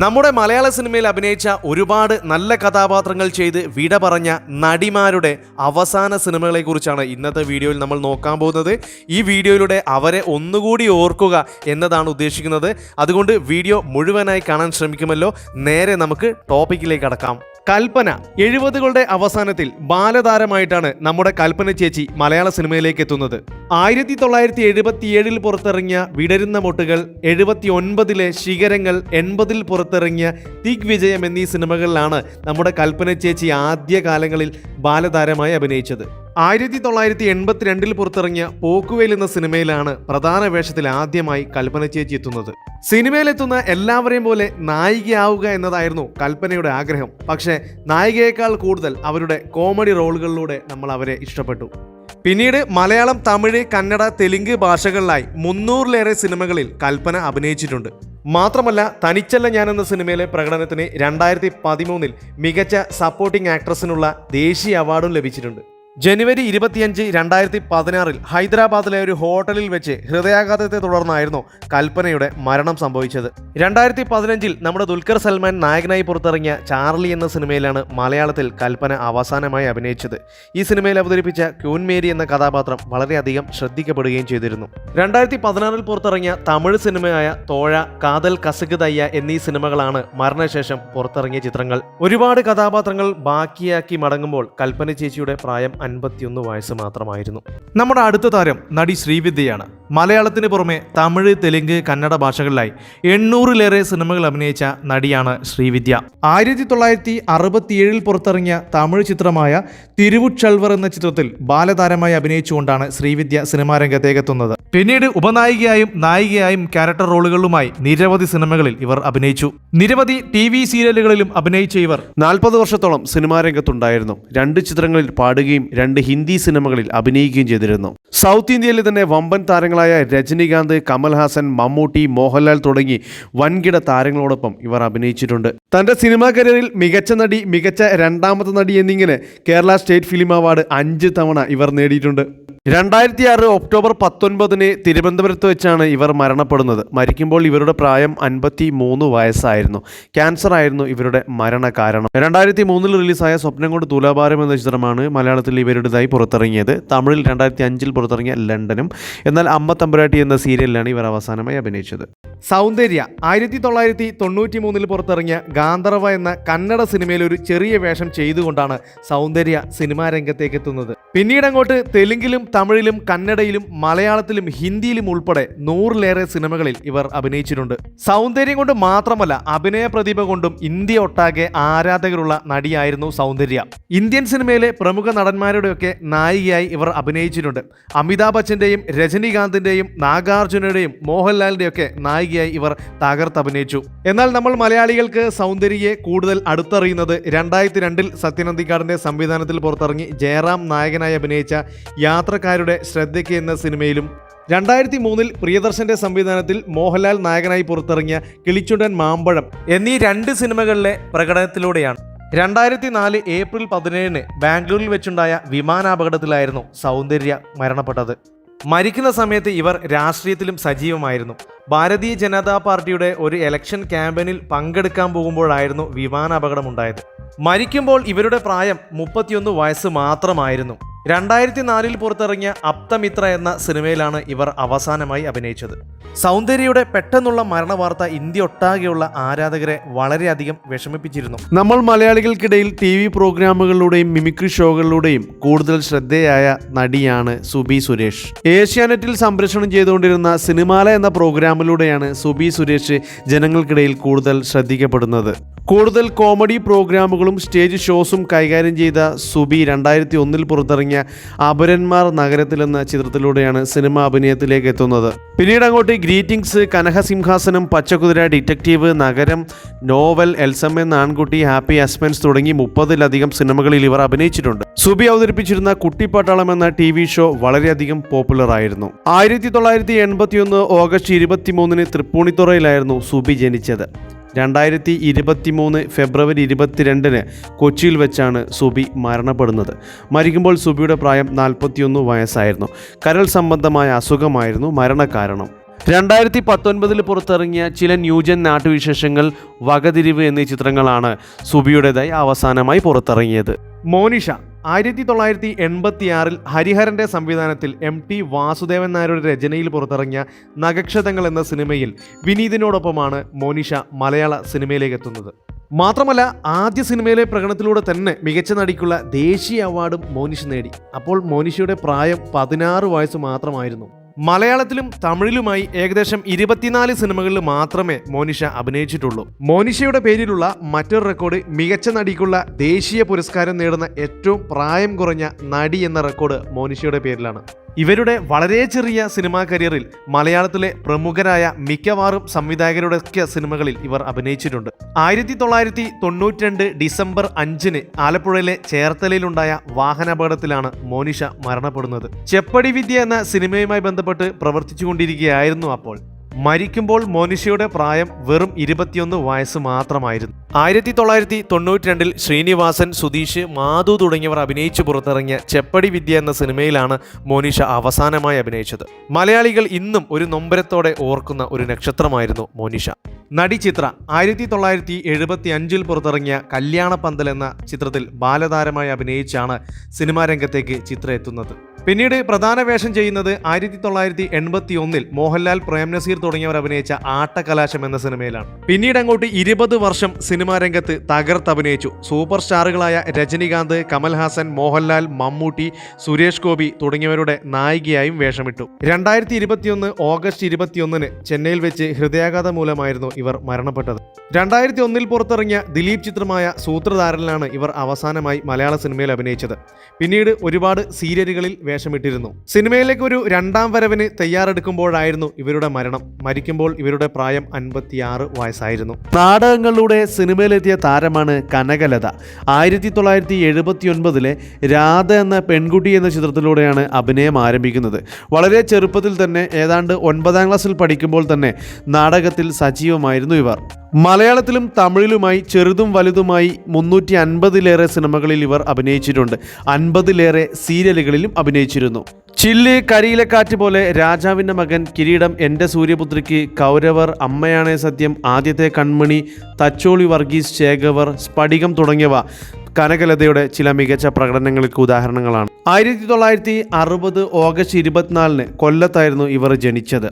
നമ്മുടെ മലയാള സിനിമയിൽ അഭിനയിച്ച ഒരുപാട് നല്ല കഥാപാത്രങ്ങൾ ചെയ്ത് വിട പറഞ്ഞ നടിമാരുടെ അവസാന സിനിമകളെക്കുറിച്ചാണ് ഇന്നത്തെ വീഡിയോയിൽ നമ്മൾ നോക്കാൻ പോകുന്നത്. ഈ വീഡിയോയിലൂടെ അവരെ ഒന്നുകൂടി ഓർക്കുക എന്നതാണ് ഉദ്ദേശിക്കുന്നത്. അതുകൊണ്ട് വീഡിയോ മുഴുവനായി കാണാൻ ശ്രമിക്കുമല്ലോ. നേരെ നമുക്ക് ടോപ്പിക്കിലേക്ക് കടക്കാം കൽപ്പന എഴുപതുകളുടെ അവസാനത്തിൽ ബാലതാരമായിട്ടാണ് നമ്മുടെ കൽപ്പന ചേച്ചി മലയാള സിനിമയിലേക്ക് എത്തുന്നത്. ആയിരത്തി തൊള്ളായിരത്തി എഴുപത്തിയേഴിൽ പുറത്തിറങ്ങിയ വിടരുന്ന മൊട്ടുകൾ എഴുപത്തി ഒൻപതിലെ ശിഖരങ്ങൾ എൺപതിൽ പുറത്തിറങ്ങിയ ദിഗ്വിജയം എന്നീ സിനിമകളിലാണ് നമ്മുടെ കൽപ്പന ചേച്ചി ആദ്യ കാലങ്ങളിൽ ബാലതാരമായി അഭിനയിച്ചത്. ആയിരത്തി തൊള്ളായിരത്തി എൺപത്തിരണ്ടിൽ പുറത്തിറങ്ങിയ പോക്കുവേൽ എന്ന സിനിമയിലാണ് പ്രധാന വേഷത്തിൽ ആദ്യമായി കൽപ്പന ചേച്ചി എത്തുന്നത്. സിനിമയിലെത്തുന്ന എല്ലാവരെയും പോലെ നായികയാവുക എന്നതായിരുന്നു കൽപ്പനയുടെ ആഗ്രഹം. പക്ഷേ നായികയേക്കാൾ കൂടുതൽ അവരുടെ കോമഡി റോളുകളിലൂടെ നമ്മൾ അവരെ ഇഷ്ടപ്പെട്ടു. പിന്നീട് മലയാളം തമിഴ് കന്നഡ തെലുങ്ക് ഭാഷകളിലായി മുന്നൂറിലേറെ സിനിമകളിൽ കൽപ്പന അഭിനയിച്ചിട്ടുണ്ട്. മാത്രമല്ല തനിച്ചല്ല ഞാൻ എന്ന സിനിമയിലെ പ്രകടനത്തിന് രണ്ടായിരത്തി പതിമൂന്നിൽ മികച്ച സപ്പോർട്ടിംഗ് ആക്ട്രസിനുള്ള ദേശീയ അവാർഡും ലഭിച്ചിട്ടുണ്ട്. ജനുവരി ഇരുപത്തിയഞ്ച് രണ്ടായിരത്തി പതിനാറിൽ ഹൈദരാബാദിലെ ഒരു ഹോട്ടലിൽ വെച്ച് ഹൃദയാഘാതത്തെ തുടർന്നായിരുന്നു കൽപ്പനയുടെ മരണം സംഭവിച്ചത്. രണ്ടായിരത്തി പതിനഞ്ചിൽ നമ്മുടെ ദുൽഖർ സൽമാൻ നായകനായി പുറത്തിറങ്ങിയ ചാർലി എന്ന സിനിമയിലാണ് മലയാളത്തിൽ കൽപ്പന അവസാനമായി അഭിനയിച്ചത്. ഈ സിനിമയിൽ അവതരിപ്പിച്ച ക്യൂൻ മേരി എന്ന കഥാപാത്രം വളരെയധികം ശ്രദ്ധിക്കപ്പെടുകയും ചെയ്തിരുന്നു. രണ്ടായിരത്തി പതിനാറിൽ പുറത്തിറങ്ങിയ തമിഴ് സിനിമയായ തോഴ കാതൽ കസക് തയ്യ എന്നീ സിനിമകളാണ് മരണശേഷം പുറത്തിറങ്ങിയ ചിത്രങ്ങൾ. ഒരുപാട് കഥാപാത്രങ്ങൾ ബാക്കിയാക്കി മടങ്ങുമ്പോൾ കൽപ്പന ചേച്ചിയുടെ പ്രായം അൻപത്തിയൊന്ന് വയസ്സ് മാത്രമായിരുന്നു. നമ്മുടെ അടുത്ത താരം നടി ശ്രീവിദ്യയാണ്. മലയാളത്തിന് പുറമെ തമിഴ് തെലുങ്ക് കന്നഡ ഭാഷകളിലായി എണ്ണൂറിലേറെ സിനിമകൾ അഭിനയിച്ച നടിയാണ് ശ്രീവിദ്യ. ആയിരത്തി തൊള്ളായിരത്തി അറുപത്തിയേഴിൽ പുറത്തിറങ്ങിയ തമിഴ് ചിത്രമായ തിരുവുച്ചൽവർ എന്ന ചിത്രത്തിൽ ബാലതാരമായി അഭിനയിച്ചുകൊണ്ടാണ് ശ്രീവിദ്യ സിനിമാ രംഗത്തേക്ക് എത്തുന്നത്. പിന്നീട് ഉപനായികയായും നായികയായും ക്യാരക്ടർ റോളുകളിലുമായി നിരവധി സിനിമകളിൽ ഇവർ അഭിനയിച്ചു. നിരവധി ടി വി സീരിയലുകളിലും അഭിനയിച്ച ഇവർ. നാൽപ്പത് വർഷത്തോളം സിനിമാ രംഗത്തുണ്ടായിരുന്നു. രണ്ട് ചിത്രങ്ങളിൽ പാടുകയും രണ്ട് ഹിന്ദി സിനിമകളിൽ അഭിനയിക്കുകയും ചെയ്തിരുന്നു. സൗത്ത് ഇന്ത്യയിലെ തന്നെ വമ്പൻ താരങ്ങളായ രജനികാന്ത് കമൽഹാസൻ മമ്മൂട്ടി മോഹൻലാൽ തുടങ്ങി വൻകിട താരങ്ങളോടൊപ്പം ഇവർ അഭിനയിച്ചിട്ടുണ്ട്. തന്റെ സിനിമാ കരിയറിൽ മികച്ച നടി മികച്ച രണ്ടാമത്തെ നടി എന്നിങ്ങനെ കേരള സ്റ്റേറ്റ് ഫിലിം അവാർഡ് അഞ്ച് തവണ ഇവർ നേടിയിട്ടുണ്ട്. രണ്ടായിരത്തി ആറ് ഒക്ടോബർ പത്തൊൻപതിന് തിരുവനന്തപുരത്ത് വെച്ചാണ് ഇവർ മരണപ്പെടുന്നത്. മരിക്കുമ്പോൾ ഇവരുടെ പ്രായം അൻപത്തി മൂന്ന് വയസ്സായിരുന്നു. ക്യാൻസർ ആയിരുന്നു ഇവരുടെ മരണ കാരണം രണ്ടായിരത്തി മൂന്നിൽ റിലീസായ സ്വപ്നം കൊണ്ട് തുലാഭാരം എന്ന ചിത്രമാണ് മലയാളത്തിൽ ഇവരുടേതായി പുറത്തിറങ്ങിയത്. തമിഴിൽ രണ്ടായിരത്തി അഞ്ചിൽ പുറത്തിറങ്ങിയ ലണ്ടനും എന്നാൽ അമ്മ തമ്പുരാട്ടി എന്ന സീരിയലിലാണ് ഇവർ അവസാനമായി അഭിനയിച്ചത്. സൗന്ദര്യ. ആയിരത്തി തൊള്ളായിരത്തി തൊണ്ണൂറ്റി മൂന്നിൽ പുറത്തിറങ്ങിയ ഗാന്ധർവ എന്ന കന്നഡ സിനിമയിൽ ഒരു ചെറിയ വേഷം ചെയ്തുകൊണ്ടാണ് സൗന്ദര്യ സിനിമാ രംഗത്തേക്ക് എത്തുന്നത് പിന്നീട് അങ്ങോട്ട് തെലുങ്കിലും തമിഴിലും കന്നഡയിലും മലയാളത്തിലും ഹിന്ദിയിലും ഉൾപ്പെടെ നൂറിലേറെ സിനിമകളിൽ ഇവർ അഭിനയിച്ചിട്ടുണ്ട്. സൗന്ദര്യം കൊണ്ട് മാത്രമല്ല അഭിനയ പ്രതിഭ കൊണ്ടും ഇന്ത്യ ഒട്ടാകെ ആരാധകരുള്ള നടിയായിരുന്നു സൗന്ദര്യ. ഇന്ത്യൻ സിനിമയിലെ പ്രമുഖ നടന്മാരുടെയൊക്കെ നായികയായി ഇവർ അഭിനയിച്ചിട്ടുണ്ട്. അമിതാഭ് ബച്ചന്റെയും രജനീകാന്തിന്റെയും നാഗാർജുനയുടെയും മോഹൻലാലിന്റെയൊക്കെ നായികയായി ഇവർ തകർത്തഭിനയിച്ചു. എന്നാൽ നമ്മൾ മലയാളികൾക്ക് സൗന്ദര്യയെ കൂടുതൽ അടുത്തറിയുന്നത് രണ്ടായിരത്തി രണ്ടിൽ സത്യനന്ദിക്കാടിന്റെ സംവിധാനത്തിൽ പുറത്തിറങ്ങി ജയറാം നായകനായി അഭിനയിച്ച യാത്രക്കാരുടെ ശ്രദ്ധയ്ക്ക് എന്ന സിനിമയിലും രണ്ടായിരത്തി മൂന്നിൽ പ്രിയദർശന്റെ സംവിധാനത്തിൽ മോഹൻലാൽ നായകനായി പുറത്തിറങ്ങിയ കിളിച്ചുണ്ടൻ മാമ്പഴം എന്നീ രണ്ട് സിനിമകളിലെ പ്രകടനത്തിലൂടെയാണ്. രണ്ടായിരത്തി നാല് ഏപ്രിൽ പതിനേഴിന് ബാംഗ്ലൂരിൽ വെച്ചുണ്ടായ വിമാനാപകടത്തിലായിരുന്നു സൗന്ദര്യ മരണപ്പെട്ടത്. മരിക്കുന്ന സമയത്ത് ഇവർ രാഷ്ട്രീയത്തിലും സജീവമായിരുന്നു. ഭാരതീയ ജനതാ പാർട്ടിയുടെ ഒരു ഇലക്ഷൻ ക്യാമ്പയിനിൽ പങ്കെടുക്കാൻ പോകുമ്പോഴായിരുന്നു വിമാനാപകടമുണ്ടായത്. മരിക്കുമ്പോൾ ഇവരുടെ പ്രായം മുപ്പത്തിയൊന്ന് വയസ്സ് മാത്രമായിരുന്നു. രണ്ടായിരത്തി നാലിൽ പുറത്തിറങ്ങിയ അപ്തമിത്ര എന്ന സിനിമയിലാണ് ഇവർ അവസാനമായി അഭിനയിച്ചത്. സൗന്ദര്യയുടെ പെട്ടെന്നുള്ള മരണവാർത്ത ഇന്ത്യ ഒട്ടാകെയുള്ള ആരാധകരെ വളരെയധികം വിഷമിപ്പിച്ചിരുന്നു. നമ്മൾ മലയാളികൾക്കിടയിൽ ടി വി പ്രോഗ്രാമുകളിലൂടെയും മിമിക്രി ഷോകളിലൂടെയും കൂടുതൽ ശ്രദ്ധേയായ നടിയാണ് സുബി സുരേഷ്. ഏഷ്യാനെറ്റിൽ സംപ്രേഷണം ചെയ്തുകൊണ്ടിരുന്ന സിനിമാല എന്ന പ്രോഗ്രാമിലൂടെയാണ് സുബി സുരേഷ് ജനങ്ങൾക്കിടയിൽ കൂടുതൽ ശ്രദ്ധിക്കപ്പെടുന്നത്. കൂടുതൽ കോമഡി പ്രോഗ്രാമുകളും സ്റ്റേജ് ഷോസും കൈകാര്യം ചെയ്ത സുബി രണ്ടായിരത്തി ഒന്നിൽ പുറത്തിറങ്ങിയ അപരന്മാർ നഗരത്തിൽ എന്ന ചിത്രത്തിലൂടെയാണ് സിനിമ അഭിനയത്തിലേക്ക് എത്തുന്നത്. പിന്നീട് അങ്ങോട്ട് greetings Kanakasimhasanam Pachakuthira detective Nagaram novel എൽസം എന്ന ആൺകുട്ടി ഹാപ്പി അസ്പെൻസ് തുടങ്ങി മുപ്പതിലധികം സിനിമകളിൽ ഇവർ അഭിനയിച്ചിട്ടുണ്ട്. സുബി അവതരിപ്പിച്ചിരുന്ന കുട്ടിപ്പട്ടാളം എന്ന ടി വി ഷോ വളരെയധികം പോപ്പുലർ ആയിരുന്നു. ആയിരത്തി തൊള്ളായിരത്തി എൺപത്തിയൊന്ന് ഓഗസ്റ്റ് ഇരുപത്തിമൂന്നിന് തൃപ്പൂണിത്തുറയിലായിരുന്നു സുബി ജനിച്ചത്. രണ്ടായിരത്തി ഇരുപത്തി മൂന്ന് ഫെബ്രുവരി ഇരുപത്തിരണ്ടിന് കൊച്ചിയിൽ വെച്ചാണ് സുബി മരണപ്പെടുന്നത്. മരിക്കുമ്പോൾ സുബിയുടെ പ്രായം നാൽപ്പത്തിയൊന്ന് വയസ്സായിരുന്നു. കരൾ സംബന്ധമായ അസുഖമായിരുന്നു മരണകാരണം. രണ്ടായിരത്തി പത്തൊൻപതിൽ പുറത്തിറങ്ങിയ ചില ന്യൂജൻ നാട്ടുവിശേഷങ്ങൾ വകതിരിവ് എന്നീ ചിത്രങ്ങളാണ് സുബിയുടേതായി അവസാനമായി പുറത്തിറങ്ങിയത്. മോനിഷ ആയിരത്തി തൊള്ളായിരത്തി എൺപത്തിയാറിൽ ഹരിഹരന്റെ സംവിധാനത്തിൽ എം ടി വാസുദേവൻ നായരുടെ രചനയിൽ പുറത്തിറങ്ങിയ നഗക്ഷതങ്ങൾ എന്ന സിനിമയിൽ വിനീതിനോടൊപ്പമാണ് മോനിഷ മലയാള സിനിമയിലേക്ക് എത്തുന്നത് മാത്രമല്ല ആദ്യ സിനിമയിലെ പ്രകടനത്തിലൂടെ തന്നെ മികച്ച നടിക്കുള്ള ദേശീയ അവാർഡും മോനിഷ നേടി. അപ്പോൾ മോനിഷയുടെ പ്രായം പതിനാറ് വയസ്സ് മാത്രമായിരുന്നു. മലയാളത്തിലും തമിഴിലുമായി ഏകദേശം ഇരുപത്തിനാല് സിനിമകളിൽ മാത്രമേ മോനിഷ അഭിനയിച്ചിട്ടുള്ളൂ. മോനിഷയുടെ പേരിലുള്ള മറ്റൊരു റെക്കോർഡ് മികച്ച നടിക്കുള്ള ദേശീയ പുരസ്കാരം നേടുന്ന ഏറ്റവും പ്രായം കുറഞ്ഞ നടി എന്ന റെക്കോർഡ് മോനിഷയുടെ പേരിലാണ്. ഇവരുടെ വളരെ ചെറിയ സിനിമാ കരിയറിൽ മലയാളത്തിലെ പ്രമുഖരായ മിക്കവാറും സംവിധായകരുടെയൊക്കെ സിനിമകളിൽ ഇവർ അഭിനയിച്ചിട്ടുണ്ട്. ആയിരത്തി തൊള്ളായിരത്തി തൊണ്ണൂറ്റി രണ്ട് ഡിസംബർ അഞ്ചിന് ആലപ്പുഴയിലെ ചേർത്തലയിലുണ്ടായ വാഹനാപകടത്തിലാണ് മോനിഷ മരണപ്പെടുന്നത്. ചെപ്പടി വിദ്യ എന്ന സിനിമയുമായി ബന്ധപ്പെട്ട് പ്രവർത്തിച്ചുകൊണ്ടിരിക്കുകയായിരുന്നു അപ്പോൾ. മരിക്കുമ്പോൾ മോനിഷയുടെ പ്രായം വെറും ഇരുപത്തിയൊന്ന് വയസ്സ് മാത്രമായിരുന്നു. ആയിരത്തി തൊള്ളായിരത്തി തൊണ്ണൂറ്റി രണ്ടിൽ ശ്രീനിവാസൻ സുധീഷ് മാധു തുടങ്ങിയവർ അഭിനയിച്ചു പുറത്തിറങ്ങിയ ചെപ്പടി വിദ്യ എന്ന സിനിമയിലാണ് മോനിഷ അവസാനമായി അഭിനയിച്ചത്. മലയാളികൾ ഇന്നും ഒരു നൊമ്പരത്തോടെ ഓർക്കുന്ന ഒരു നക്ഷത്രമായിരുന്നു മോനിഷ. നടി ചിത്ര ആയിരത്തി തൊള്ളായിരത്തി എഴുപത്തി അഞ്ചിൽ പുറത്തിറങ്ങിയ കല്യാണപന്തൽ എന്ന ചിത്രത്തിൽ ബാലതാരമായി അഭിനയിച്ചാണ് സിനിമാ രംഗത്തേക്ക് ചിത്ര എത്തുന്നത്. പിന്നീട് പ്രധാന വേഷം ചെയ്യുന്നത് ആയിരത്തി തൊള്ളായിരത്തി എൺപത്തി ഒന്നിൽ മോഹൻലാൽ പ്രേംനസീർ തുടങ്ങിയവർ അഭിനയിച്ച ആട്ടകലാശം എന്ന സിനിമയിലാണ്. പിന്നീട് അങ്ങോട്ട് ഇരുപത് വർഷം സിനിമാ രംഗത്ത് തകർത്തഭിനയിച്ചു സൂപ്പർ സ്റ്റാറുകളായ രജനികാന്ത് കമൽഹാസൻ മോഹൻലാൽ മമ്മൂട്ടി സുരേഷ് ഗോപി തുടങ്ങിയവരുടെ നായികയായും വേഷമിട്ടു. രണ്ടായിരത്തി ഇരുപത്തിയൊന്ന് ഓഗസ്റ്റ് ഇരുപത്തിയൊന്നിന് ചെന്നൈയിൽ വെച്ച് ഹൃദയാഘാതം മൂലമായിരുന്നു ഇവർ മരണപ്പെട്ടത്. രണ്ടായിരത്തി ഒന്നിൽ പുറത്തിറങ്ങിയ ദിലീപ് ചിത്രമായ സൂത്രധാരനിലാണ് ഇവർ അവസാനമായി മലയാള സിനിമയിൽ അഭിനയിച്ചത്. പിന്നീട് ഒരുപാട് സീരിയലുകളിൽ വേഷമിട്ടിരുന്നു. സിനിമയിലേക്ക് ഒരു രണ്ടാം വരവിന് തയ്യാറെടുക്കുമ്പോഴായിരുന്നു ഇവരുടെ മരണം. മരിക്കുമ്പോൾ ഇവരുടെ പ്രായം അൻപത്തിയാറ് വയസ്സായിരുന്നു. നാടകങ്ങളിലൂടെ സിനിമയിലെത്തിയ താരമാണ് കനകലത. ആയിരത്തി തൊള്ളായിരത്തി എഴുപത്തി ഒൻപതിലെ രാധ എന്ന പെൺകുട്ടി എന്ന ചിത്രത്തിലൂടെയാണ് അഭിനയം ആരംഭിക്കുന്നത്. വളരെ ചെറുപ്പത്തിൽ തന്നെ ഏതാണ്ട് ഒൻപതാം ക്ലാസ്സിൽ പഠിക്കുമ്പോൾ തന്നെ നാടകത്തിൽ സജീവമായിരുന്നു ഇവർ. മലയാളത്തിലും തമിഴിലുമായി ചെറുതും വലുതുമായി മുന്നൂറ്റി അൻപതിലേറെ സിനിമകളിൽ ഇവർ അഭിനയിച്ചിട്ടുണ്ട്. അൻപതിലേറെ സീരിയലുകളിലും അഭിനയിച്ചിരുന്നു. ചില്ല് കരിയിലെ കാറ്റ് പോലെ രാജാവിന്റെ മകൻ കിരീടം എന്റെ സൂര്യപുത്രിക്ക് കൗരവർ അമ്മയാണേ സത്യം. ആദ്യത്തെ കൺമണി തച്ചോളി വർഗീസ് ശേഖവർ സ്ഫടികം തുടങ്ങിയവ. കനകലതയുടെ ചില മികച്ച പ്രകടനങ്ങൾക്ക് ഉദാഹരണങ്ങളാണ്. ആയിരത്തി തൊള്ളായിരത്തി അറുപത് ഓഗസ്റ്റ് ഇരുപത്തിനാലിന് കൊല്ലത്തായിരുന്നു ഇവർ ജനിച്ചത്.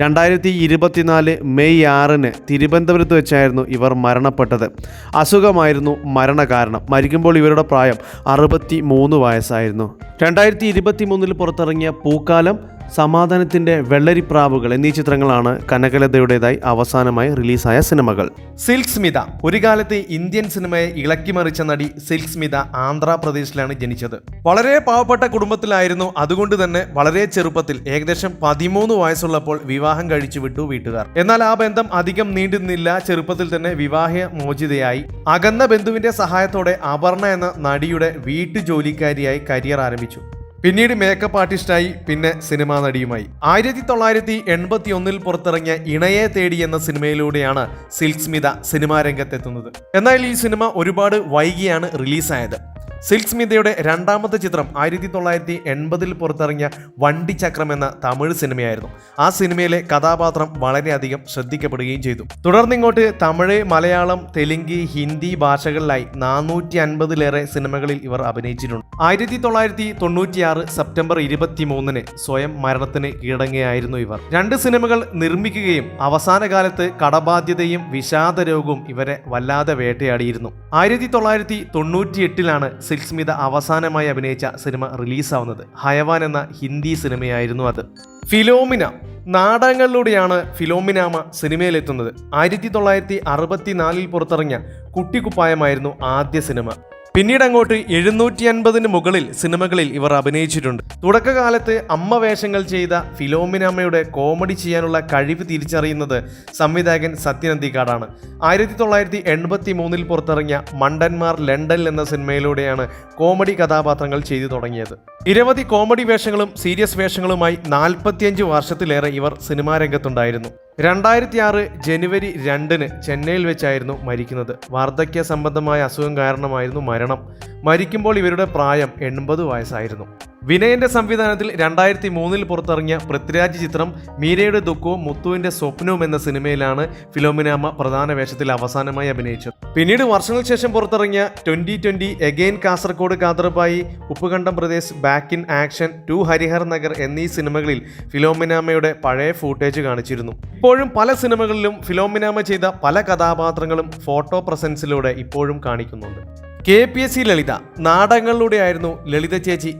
രണ്ടായിരത്തി ഇരുപത്തിനാല് മെയ് ആറിന് തിരുവനന്തപുരത്ത് വെച്ചായിരുന്നു ഇവർ മരണപ്പെട്ടത്. അസുഖമായിരുന്നു മരണകാരണം. മരിക്കുമ്പോൾ ഇവരുടെ പ്രായം അറുപത്തി മൂന്ന് വയസ്സായിരുന്നു. രണ്ടായിരത്തി ഇരുപത്തി മൂന്നിൽ പുറത്തിറങ്ങിയ പൂക്കാലം സമാധാനത്തിന്റെ വെള്ളരിപ്രാവുകൾ എന്നീ ചിത്രങ്ങളാണ് കനകലതയുടേതായി അവസാനമായി റിലീസായ സിനിമകൾ. സിൽക്ക് സ്മിത ഒരു കാലത്ത് ഇന്ത്യൻ സിനിമയെ ഇളക്കിമറിച്ച നടി സിൽക്ക് സ്മിത ആന്ധ്രാപ്രദേശിലാണ് ജനിച്ചത്. വളരെ പാവപ്പെട്ട കുടുംബത്തിലായിരുന്നു അതുകൊണ്ട് തന്നെ വളരെ ചെറുപ്പത്തിൽ ഏകദേശം പതിമൂന്ന് വയസ്സുള്ളപ്പോൾ വിവാഹം കഴിച്ചു വിട്ടു വീട്ടുകാർ. എന്നാൽ ആ ബന്ധം അധികം നീണ്ടുനിന്നില്ല ചെറുപ്പത്തിൽ തന്നെ വിവാഹ മോചിതയായി അകന്ന ബന്ധുവിന്റെ സഹായത്തോടെ അപർണ എന്ന നടിയുടെ വീട്ടുജോലിക്കാരിയായി കരിയർ ആരംഭിച്ചു. പിന്നീട് മേക്കപ്പ് ആർട്ടിസ്റ്റായി പിന്നെ സിനിമാ നടിയുമായി. ആയിരത്തി തൊള്ളായിരത്തി എൺപത്തി ഒന്നിൽ പുറത്തിറങ്ങിയ ഇണയെ തേടി എന്ന സിനിമയിലൂടെയാണ് സിൽക് സ്മിത സിനിമാ രംഗത്തെത്തുന്നത്. എന്നാൽ ഈ സിനിമ ഒരുപാട് വൈകിയാണ് റിലീസായത് സിൽക്ക് സ്മിതയുടെ രണ്ടാമത്തെ ചിത്രം ആയിരത്തി തൊള്ളായിരത്തി എൺപതിൽ പുറത്തിറങ്ങിയ വണ്ടി ചക്രം എന്ന തമിഴ് സിനിമയായിരുന്നു. ആ സിനിമയിലെ കഥാപാത്രം വളരെയധികം ശ്രദ്ധിക്കപ്പെടുകയും ചെയ്തു. തുടർന്നിങ്ങോട്ട് തമിഴ് മലയാളം തെലുങ്ക് ഹിന്ദി ഭാഷകളിലായി നാനൂറ്റി അൻപതിലേറെ സിനിമകളിൽ ഇവർ അഭിനയിച്ചിട്ടുണ്ട്. ആയിരത്തി തൊള്ളായിരത്തി തൊണ്ണൂറ്റിയാറ് സെപ്റ്റംബർ ഇരുപത്തി മൂന്നിന് സ്വയം മരണത്തിന് കീഴടങ്ങിയായിരുന്നു ഇവർ. രണ്ട് സിനിമകൾ നിർമ്മിക്കുകയും അവസാന കാലത്ത് കടബാധ്യതയും വിഷാദരോഗവും ഇവരെ വല്ലാതെ വേട്ടയാടിയിരുന്നു. ആയിരത്തി തൊള്ളായിരത്തി തൊണ്ണൂറ്റി എട്ടിലാണ് സ്മിത അവസാനമായി അഭിനയിച്ച സിനിമ റിലീസാവുന്നത് ഹയവാൻ എന്ന ഹിന്ദി സിനിമയായിരുന്നു അത്. ഫിലോമിന നാടകങ്ങളിലൂടെയാണ് ഫിലോമിനാമ സിനിമയിലെത്തുന്നത്. ആയിരത്തി തൊള്ളായിരത്തി അറുപത്തിനാലിൽ പുറത്തിറങ്ങിയ കുട്ടിക്കുപ്പായമായിരുന്നു ആദ്യ സിനിമ. പിന്നീട് അങ്ങോട്ട് എഴുന്നൂറ്റി അൻപതിന് മുകളിൽ സിനിമകളിൽ ഇവർ അഭിനയിച്ചിട്ടുണ്ട്. തുടക്കകാലത്ത് അമ്മ വേഷങ്ങൾ ചെയ്ത ഫിലോമിനാമ്മയുടെ കോമഡി ചെയ്യാനുള്ള കഴിവ് തിരിച്ചറിയുന്നത് സംവിധായകൻ സത്യനന്ദിക്കാടാണ്. ആയിരത്തി തൊള്ളായിരത്തി എൺപത്തി മൂന്നിൽ പുറത്തിറങ്ങിയ മണ്ടന്മാർ ലണ്ടനിൽ എന്ന സിനിമയിലൂടെയാണ് കോമഡി കഥാപാത്രങ്ങൾ ചെയ്തു തുടങ്ങിയത്. നിരവധി കോമഡി വേഷങ്ങളും സീരിയസ് വേഷങ്ങളുമായി നാൽപ്പത്തിയഞ്ച് വർഷത്തിലേറെ ഇവർ സിനിമാ രംഗത്തുണ്ടായിരുന്നു. രണ്ടായിരത്തി ആറ് ജനുവരി രണ്ടിന് ചെന്നൈയിൽ വെച്ചായിരുന്നു മരിക്കുന്നത്. വാർദ്ധക്യ സംബന്ധമായ അസുഖം കാരണമായിരുന്നു മരണം. മരിക്കുമ്പോൾ ഇവരുടെ പ്രായം എൺപത് വയസ്സായിരുന്നു. വിനയന്റെ സംവിധാനത്തിൽ രണ്ടായിരത്തി മൂന്നിൽ പുറത്തിറങ്ങിയ പൃഥ്വിരാജ് ചിത്രം മീരയുടെ ദുഃഖവും മുത്തുവിന്റെ സ്വപ്നവും എന്ന സിനിമയിലാണ് ഫിലോമിനാമ പ്രധാന വേഷത്തിൽ അവസാനമായി അഭിനയിച്ചത്. പിന്നീട് വർഷങ്ങൾക്ക് ശേഷം പുറത്തിറങ്ങിയ twenty twenty again Kasaragod Khaderbhai Uppukandam Pradesh back in action to Harihar Nagar എന്നീ സിനിമകളിൽ ഫിലോമിനാമയുടെ പഴയ ഫൂട്ടേജ് കാണിച്ചിരുന്നു. ഇപ്പോഴും പല സിനിമകളിലും ഫിലോമിനാമ ചെയ്ത പല കഥാപാത്രങ്ങളും ഫോട്ടോ പ്രസൻസിലൂടെ ഇപ്പോഴും കാണിക്കുന്നുണ്ട്. K P S C Lalitha നാടകങ്ങളിലൂടെയായിരുന്നു Lalitha ചേച്ചി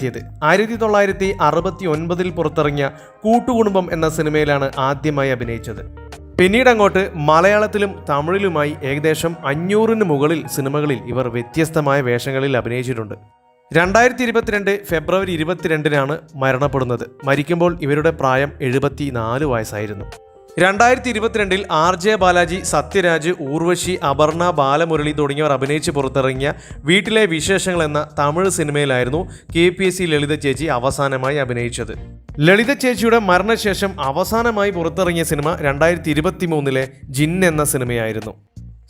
സിനിമയിലെത്തിയത് ആയിരത്തി തൊള്ളായിരത്തി അറുപത്തി ഒൻപതിൽ പുറത്തിറങ്ങിയ കൂട്ടുകുടുംബം എന്ന സിനിമയിലാണ് ആദ്യമായി അഭിനയിച്ചത്. പിന്നീട് അങ്ങോട്ട് മലയാളത്തിലും തമിഴിലുമായി ഏകദേശം അഞ്ഞൂറിന് മുകളിൽ സിനിമകളിൽ ഇവർ വ്യത്യസ്തമായ വേഷങ്ങളിൽ അഭിനയിച്ചിട്ടുണ്ട്. രണ്ടായിരത്തി ഇരുപത്തിരണ്ട് ഫെബ്രുവരി ഇരുപത്തിരണ്ടിനാണ് മരണപ്പെടുന്നത്. മരിക്കുമ്പോൾ ഇവരുടെ പ്രായം എഴുപത്തി നാല് വയസ്സായിരുന്നു. രണ്ടായിരത്തി ഇരുപത്തിരണ്ടിൽ ആർ ജെ ബാലാജി സത്യരാജ് ഊർവശി അപർണ ബാലമുരളി തുടങ്ങിയവർ അഭിനയിച്ച് പുറത്തിറങ്ങിയ വീട്ടിലെ വിശേഷങ്ങൾ എന്ന Tamil സിനിമയിലായിരുന്നു K P S C Lalitha ചേച്ചി അവസാനമായി അഭിനയിച്ചത്. ലളിത ചേച്ചിയുടെ മരണശേഷം അവസാനമായി പുറത്തിറങ്ങിയ സിനിമ രണ്ടായിരത്തി ഇരുപത്തി മൂന്നിലെ ജിൻ എന്ന സിനിമയായിരുന്നു.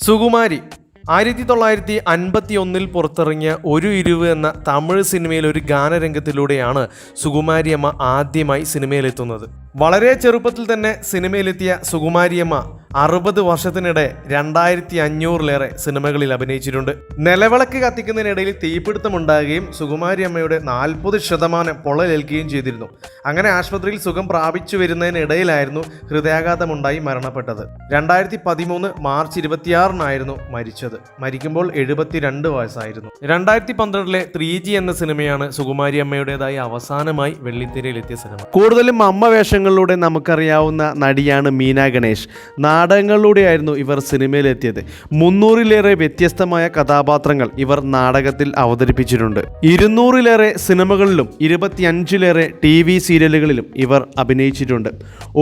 സുകുമാരി ആയിരത്തി തൊള്ളായിരത്തി അൻപത്തി ഒന്നിൽ പുറത്തിറങ്ങിയ ഒരു ഇരുവ് എന്ന തമിഴ് സിനിമയിൽ ഒരു ഗാനരംഗത്തിലൂടെയാണ് സുകുമാരിയമ്മ ആദ്യമായി സിനിമയിലെത്തുന്നത്. വളരെ ചെറുപ്പത്തിൽ തന്നെ സിനിമയിലെത്തിയ സുകുമാരിയമ്മ അറുപത് വർഷത്തിനിടെ രണ്ടായിരത്തി അഞ്ഞൂറിലേറെ സിനിമകളിൽ അഭിനയിച്ചിട്ടുണ്ട്. നിലവിളക്ക് കത്തിക്കുന്നതിനിടയിൽ തീപിടുത്തമുണ്ടാകുകയും സുകുമാരി അമ്മയുടെ നാൽപ്പത് ശതമാനം പൊള്ളലേൽക്കുകയും ചെയ്തിരുന്നു. അങ്ങനെ ആശുപത്രിയിൽ സുഖം പ്രാപിച്ചു വരുന്നതിനിടയിലായിരുന്നു ഹൃദയാഘാതമുണ്ടായി മരണപ്പെട്ടത്. രണ്ടായിരത്തി പതിമൂന്ന് മാർച്ച് ഇരുപത്തിയാറിനായിരുന്നു മരിച്ചത്. മരിക്കുമ്പോൾ എഴുപത്തിരണ്ട് വയസ്സായിരുന്നു. രണ്ടായിരത്തി പന്ത്രണ്ടിലെ ത്രീ ജി എന്ന സിനിമയാണ് സുകുമാരി അമ്മയുടേതായി അവസാനമായി വെള്ളിത്തിരയിലെത്തിയ സിനിമ. കൂടുതലും അമ്മ വേഷങ്ങളിലൂടെ നമുക്കറിയാവുന്ന നടിയാണ് മീന ഗണേഷ്. നാടകങ്ങളിലൂടെയായിരുന്നു ഇവർ സിനിമയിലെത്തിയത്. മുന്നൂറിലേറെ വ്യത്യസ്തമായ കഥാപാത്രങ്ങൾ ഇവർ നാടകത്തിൽ അവതരിപ്പിച്ചിട്ടുണ്ട്. ഇരുന്നൂറിലേറെ സിനിമകളിലും ഇരുപത്തിയഞ്ചിലേറെ ടി വി സീരിയലുകളിലും ഇവർ അഭിനയിച്ചിട്ടുണ്ട്.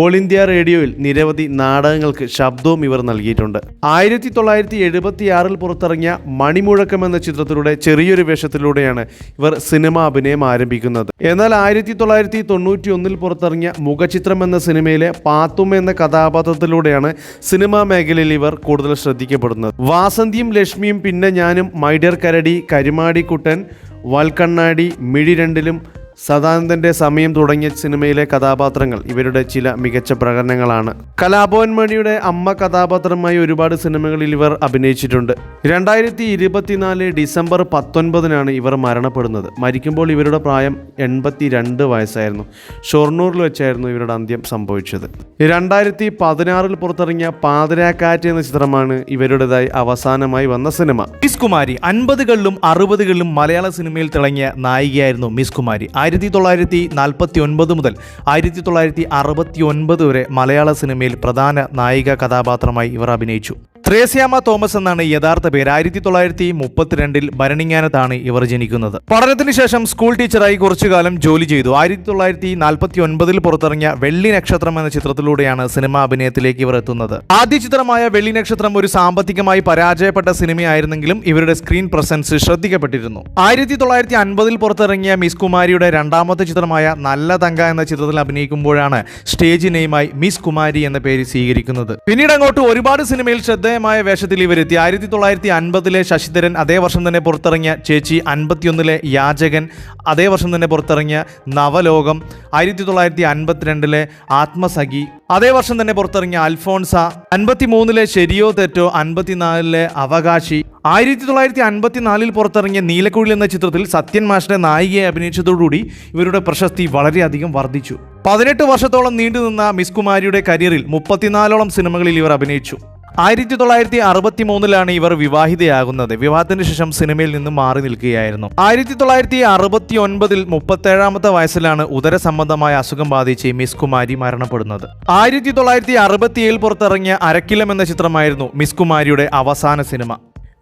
ഓൾ ഇന്ത്യ റേഡിയോയിൽ നിരവധി നാടകങ്ങൾക്ക് ശബ്ദവും ഇവർ നൽകിയിട്ടുണ്ട്. ആയിരത്തി തൊള്ളായിരത്തി എഴുപത്തി ആറിൽ പുറത്തിറങ്ങിയ മണിമുഴക്കം എന്ന ചിത്രത്തിലൂടെ ചെറിയൊരു വേഷത്തിലൂടെയാണ് ഇവർ സിനിമ അഭിനയം ആരംഭിക്കുന്നത്. എന്നാൽ ആയിരത്തി തൊള്ളായിരത്തി തൊണ്ണൂറ്റി ഒന്നിൽ പുറത്തിറങ്ങിയ മുഖചിത്രം എന്ന സിനിമയിലെ പാത്തും എന്ന കഥാപാത്രത്തിലൂടെയാണ് സിനിമാ മേഖലയിൽ ഇവർ കൂടുതൽ ശ്രദ്ധിക്കപ്പെടുന്നത്. വാസന്തിയും ലക്ഷ്മിയും പിന്നെ ഞാനും മൈഡിയർ കരടി കരിമാടിക്കുട്ടൻ വൽക്കണ്ണാടി മിഴി രണ്ടിലും സദാനന്ദന്റെ സമയം തുടങ്ങിയ സിനിമയിലെ കഥാപാത്രങ്ങൾ ഇവരുടെ ചില മികച്ച പ്രകടനങ്ങളാണ്. കലാഭവൻ മണിയുടെ അമ്മ കഥാപാത്രമായി ഒരുപാട് സിനിമകളിൽ ഇവർ അഭിനയിച്ചിട്ടുണ്ട്. രണ്ടായിരത്തി ഇരുപത്തിനാല് ഡിസംബർ പത്തൊൻപതിനാണ് ഇവർ മരണപ്പെടുന്നത്. മരിക്കുമ്പോൾ ഇവരുടെ പ്രായം എൺപത്തി രണ്ട് വയസ്സായിരുന്നു. ഷൊർണൂറിൽ വെച്ചായിരുന്നു ഇവരുടെ അന്ത്യം സംഭവിച്ചത്. രണ്ടായിരത്തി പതിനാറിൽ പുറത്തിറങ്ങിയ പാതിരാക്കാറ്റ് എന്ന ചിത്രമാണ് ഇവരുടേതായി അവസാനമായി വന്ന സിനിമ. മിസ് കുമാരി അൻപതുകളിലും അറുപതുകളിലും മലയാള സിനിമയിൽ തിളങ്ങിയ നായികയായിരുന്നു മിസ് കുമാരി. ആയിരത്തി തൊള്ളായിരത്തി നാൽപ്പത്തി ഒൻപത് മുതൽ ആയിരത്തി തൊള്ളായിരത്തി അറുപത്തി ഒൻപത് വരെ മലയാള സിനിമയിൽ പ്രധാന നായിക കഥാപാത്രമായി ഇവർ അഭിനയിച്ചു. ത്രേസ്യാമ തോമസ് എന്നാണ് യഥാർത്ഥ പേര്. ആയിരത്തി തൊള്ളായിരത്തി മുപ്പത്തിരണ്ടിൽ ഭരണിങ്ങാനത്താണ് ഇവർ ജനിക്കുന്നത്. പഠനത്തിന് ശേഷം സ്കൂൾ ടീച്ചറായി കുറച്ചുകാലം ജോലി ചെയ്തു. ആയിരത്തി തൊള്ളായിരത്തി നാൽപ്പത്തി ഒൻപതിൽ പുറത്തിറങ്ങിയ വെള്ളി നക്ഷത്രം എന്ന ചിത്രത്തിലൂടെയാണ് സിനിമാ അഭിനയത്തിലേക്ക് ഇവർ എത്തുന്നത്. ആദ്യ ചിത്രമായ വെള്ളി നക്ഷത്രം ഒരു സാമ്പത്തികമായി പരാജയപ്പെട്ട സിനിമയായിരുന്നെങ്കിലും ഇവരുടെ സ്ക്രീൻ പ്രസൻസ് ശ്രദ്ധിക്കപ്പെട്ടിരുന്നു. ആയിരത്തി തൊള്ളായിരത്തി അൻപതിൽ പുറത്തിറങ്ങിയ മിസ് കുമാരിയുടെ രണ്ടാമത്തെ ചിത്രമായ നല്ല തങ്ക എന്ന ചിത്രത്തിൽ അഭിനയിക്കുമ്പോഴാണ് സ്റ്റേജ് നെയിമായി മിസ് കുമാരി എന്ന പേര് സ്വീകരിക്കുന്നത്. പിന്നീട് അങ്ങോട്ട് ഒരുപാട് സിനിമയിൽ ശ്രദ്ധേയമായ വേഷത്തിൽ ഇവരെത്തി. ആയിരത്തി തൊള്ളായിരത്തി അൻപതിലെ ശശിധരൻ അതേ വർഷം തന്നെ പുറത്തിറങ്ങിയ ചേച്ചി. അൻപത്തിയൊന്നിലെ യാചകൻ അതേ വർഷം തന്നെ പുറത്തിറങ്ങിയ നവലോകം. ആയിരത്തി തൊള്ളായിരത്തി അൻപത്തിരണ്ടിലെ ആത്മസഖി അതേ വർഷം തന്നെ പുറത്തിറങ്ങിയ അൽഫോൺസ. അൻപത്തി മൂന്നിലെ ശരിയോ തെറ്റോ അൻപത്തിനാലിലെ അവകാശി. ആയിരത്തി തൊള്ളായിരത്തി അൻപത്തിനാലിൽ പുറത്തിറങ്ങിയ നീലക്കുഴി എന്ന ചിത്രത്തിൽ സത്യൻ മാഷിന്റെ നായികയെ അഭിനയിച്ചതോടുകൂടി ഇവരുടെ പ്രശസ്തി വളരെയധികം വർദ്ധിച്ചു. പതിനെട്ട് വർഷത്തോളം നീണ്ടുനിന്ന മിസ് കുമാരിയുടെ കരിയറിൽ മുപ്പത്തിനാലോളം സിനിമകളിൽ ഇവർ അഭിനയിച്ചു. ആയിരത്തി തൊള്ളായിരത്തി അറുപത്തി മൂന്നിലാണ് ഇവർ വിവാഹിതയാകുന്നത്. വിവാഹത്തിന് ശേഷം സിനിമയിൽ നിന്ന് മാറി നിൽക്കുകയായിരുന്നു. ആയിരത്തി തൊള്ളായിരത്തി അറുപത്തി ഒൻപതിൽ മുപ്പത്തേഴാമത്തെ വയസ്സിലാണ് ഉദര സംബന്ധമായ അസുഖം ബാധിച്ച് മിസ് കുമാരി മരണപ്പെടുന്നത്. ആയിരത്തി തൊള്ളായിരത്തി അറുപത്തിയേഴിൽ പുറത്തിറങ്ങിയ അരക്കിലം എന്ന ചിത്രമായിരുന്നു മിസ് കുമാരിയുടെ അവസാന സിനിമ.